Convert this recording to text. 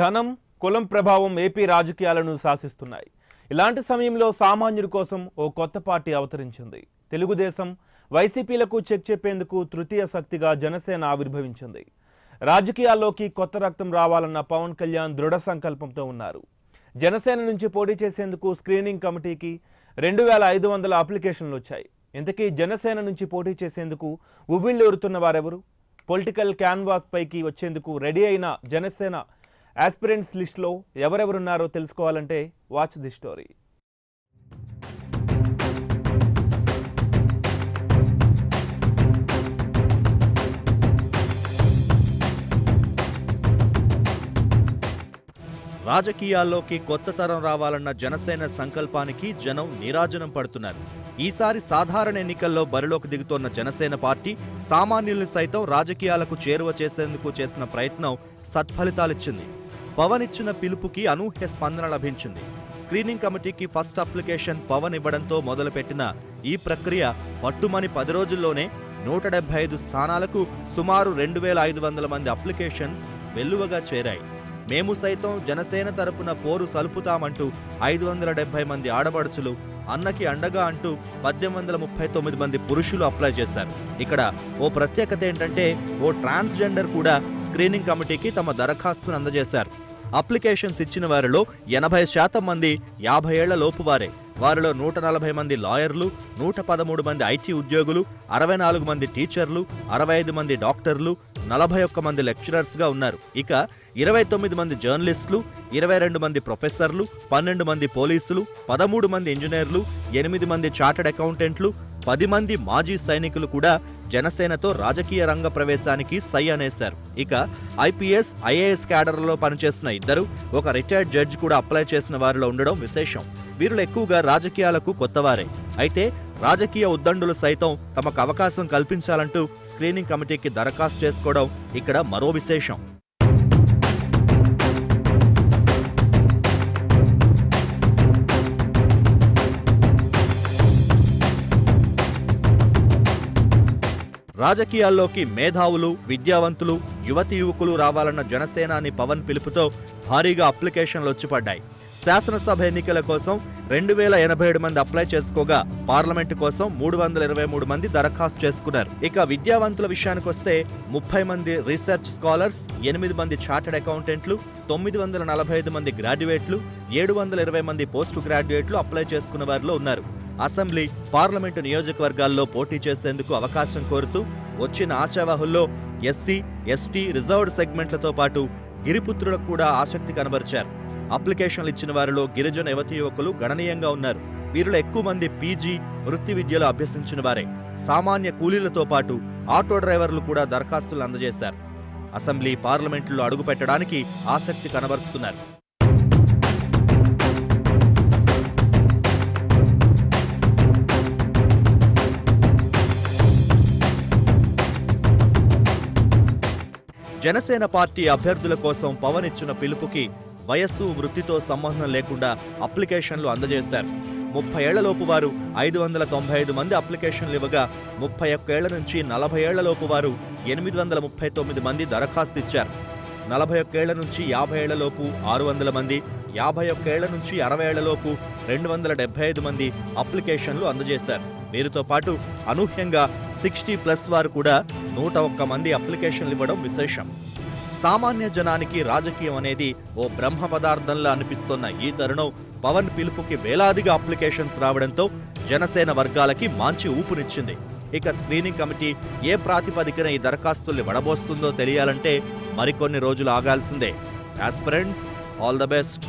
ధనం కులం ప్రభావం ఏపీ రాజకీయాలను శాసిస్తున్నాయి. ఇలాంటి సమయంలో సామాన్యుడి కోసం ఓ కొత్త పార్టీ అవతరించింది. తెలుగుదేశం వైసీపీలకు చెక్ చెప్పేందుకు తృతీయ శక్తిగా జనసేన ఆవిర్భవించింది. రాజకీయాల్లోకి కొత్త రక్తం రావాలన్న పవన్ కళ్యాణ్ దృఢ సంకల్పంతో ఉన్నారు. జనసేన నుంచి పోటీ చేసేందుకు స్క్రీనింగ్ కమిటీకి రెండు వేల ఐదు వందల అప్లికేషన్లు వచ్చాయి. ఇంతకీ జనసేన నుంచి పోటీ చేసేందుకు ఉవ్విళ్ళూరుతున్న వారెవరు? పొలిటికల్ క్యాన్వాస్ పైకి వచ్చేందుకు రెడీ అయిన జనసేన యాస్పిరెంట్స్ లిస్ట్లో ఎవరెవరున్నారో తెలుసుకోవాలంటే వాచ్ ది స్టోరీ రాజకీయాల్లోకి కొత్త తరం రావాలన్న జనసేన సంకల్పానికి జనం నీరాజనం పడుతున్నారు. ఈసారి సాధారణ ఎన్నికల్లో బరిలోకి దిగుతోన్న జనసేన పార్టీ సామాన్యుల్ని సైతం రాజకీయాలకు చేరువ చేసేందుకు చేసిన ప్రయత్నం సత్ఫలితాలిచ్చింది. పవన్ ఇచ్చిన పిలుపుకి అనూహ్య స్పందన లభించింది. స్క్రీనింగ్ కమిటీకి ఫస్ట్ అప్లికేషన్ పవన్ ఇవ్వడంతో మొదలుపెట్టిన ఈ ప్రక్రియ పట్టుమని పది రోజుల్లోనే నూట డెబ్బై ఐదు స్థానాలకు సుమారు రెండు వేల ఐదు వందల మంది అప్లికేషన్స్ వెల్లువగా చేరాయి. మేము సైతం జనసేన తరపున పోరు సలుపుతామంటూ ఐదు వందల డెబ్బై మంది ఆడబడుచులు అన్నకి అండగా అంటూ పద్దెనిమిది వందల ముప్పై తొమ్మిది మంది పురుషులు అప్లై చేశారు. ఇక్కడ ఓ ప్రత్యేకత ఏంటంటే ఓ ట్రాన్స్జెండర్ కూడా స్క్రీనింగ్ కమిటీకి తమ దరఖాస్తును అందజేశారు. అప్లికేషన్స్ ఇచ్చిన వారిలో ఎనభై శాతం మంది యాభై ఏళ్ళలోపు వారే. వారిలో నూట నలభై మంది లాయర్లు నూట పదమూడు మంది ఐటీ ఉద్యోగులు అరవై నాలుగు మంది టీచర్లు అరవై ఐదు మంది డాక్టర్లు నలభై ఒక్క మంది లెక్చరర్స్గా ఉన్నారు. ఇక ఇరవై తొమ్మిది మంది జర్నలిస్టులు ఇరవై రెండు మంది ప్రొఫెసర్లు పన్నెండు మంది పోలీసులు పదమూడు మంది ఇంజనీర్లు ఎనిమిది మంది చార్టెడ్ అకౌంటెంట్లు పది మంది మాజీ సైనికులు కూడా జనసేనతో రాజకీయ రంగ ప్రవేశానికి సై అనేశారు. ఇక ఐపీఎస్ ఐఏఎస్ క్యాడర్లలో పనిచేసిన ఇద్దరు ఒక రిటైర్డ్ జడ్జ్ కూడా అప్లై చేసిన వారిలో ఉండడం విశేషం. వీరిలో ఎక్కువగా రాజకీయాలకు కొత్తవారే. అయితే రాజకీయ ఉద్దండులు సైతం తమకు అవకాశం కల్పించాలంటూ స్క్రీనింగ్ కమిటీకి దరఖాస్తు చేసుకోవడం ఇక్కడ మరో విశేషం. రాజకీయాల్లోకి మేధావులు విద్యావంతులు యువతి యువకులు రావాలన్న జనసేనాని పవన్ పిలుపుతో భారీగా అప్లికేషన్లు వచ్చిపడ్డాయి. శాసనసభ ఎన్నికల కోసం రెండు వేల ఎనభై ఏడు మంది అప్లై చేసుకోగా పార్లమెంటు కోసం మూడు వందల ఇరవై మూడు మంది దరఖాస్తు చేసుకున్నారు. ఇక విద్యావంతుల విషయానికొస్తే ముప్పై మంది రీసెర్చ్ స్కాలర్స్ ఎనిమిది మంది చార్టెడ్ అకౌంటెంట్లు తొమ్మిది వందల నలభై ఐదు మంది గ్రాడ్యుయేట్లు ఏడు వందల ఇరవై మంది పోస్ట్ గ్రాడ్యుయేట్లు అప్లై చేసుకున్న వారిలో ఉన్నారు. అసెంబ్లీ పార్లమెంటు నియోజకవర్గాల్లో పోటీ చేసేందుకు అవకాశం కోరుతూ వచ్చిన ఆశావాహుల్లో ఎస్సీ ఎస్టీ రిజర్వ్డ్ సెగ్మెంట్లతో పాటు గిరిపుత్రులకు కూడా ఆసక్తి కనబరిచారు. అప్లికేషన్లు ఇచ్చిన వారిలో గిరిజన యువతి యువకులు గణనీయంగా ఉన్నారు. వీరిలో ఎక్కువ మంది పీజీ వృత్తి విద్యలో అభ్యసించిన వారే. సామాన్య కూలీలతో పాటు ఆటో డ్రైవర్లు కూడా దరఖాస్తులు అందజేశారు. అసెంబ్లీ పార్లమెంట్లో అడుగుపెట్టడానికి ఆసక్తి కనబరుస్తున్నారు. జనసేన పార్టీ అభ్యర్థుల కోసం పవన్ ఇచ్చిన పిలుపుకి వయస్సు వృత్తితో సంబంధం లేకుండా అప్లికేషన్లు అందజేశారు. ముప్పై ఏళ్ళలోపు వారు ఐదు వందల తొంభై ఐదు మంది అప్లికేషన్లు ఇవ్వగా ముప్పై ఒక్కేళ్ళ నుంచి నలభై ఏళ్ళలోపు వారు ఎనిమిది వందల ముప్పై తొమ్మిది మంది దరఖాస్తు ఇచ్చారు. నలభై ఒక్కేళ్ళ నుంచి యాభై ఏళ్ళలోపు ఆరు వందల మంది యాభై ఒక్కేళ్ళ నుంచి అరవై ఏళ్ళలోపు రెండు వందల డెబ్బై ఐదు మంది అప్లికేషన్లు అందజేశారు. వీరితో పాటు అనూహ్యంగా సిక్స్టీ ప్లస్ వారు కూడా నూట ఒక్క మంది అప్లికేషన్లు ఇవ్వడం విశేషం. సామాన్య జనానికి రాజకీయం అనేది ఓ బ్రహ్మ పదార్థంలా అనిపిస్తున్న ఈ తరుణం పవన్ పిలుపుకి వేలాదిగా అప్లికేషన్స్ రావడంతో జనసేన వర్గాలకి మంచి ఊపునిచ్చింది. ఇక స్క్రీనింగ్ కమిటీ ఏ ప్రాతిపదికన ఈ దరఖాస్తుల్ని వడబోస్తుందో తెలియాలంటే మరికొన్ని రోజులు ఆగాల్సిందే. Aspirants all the best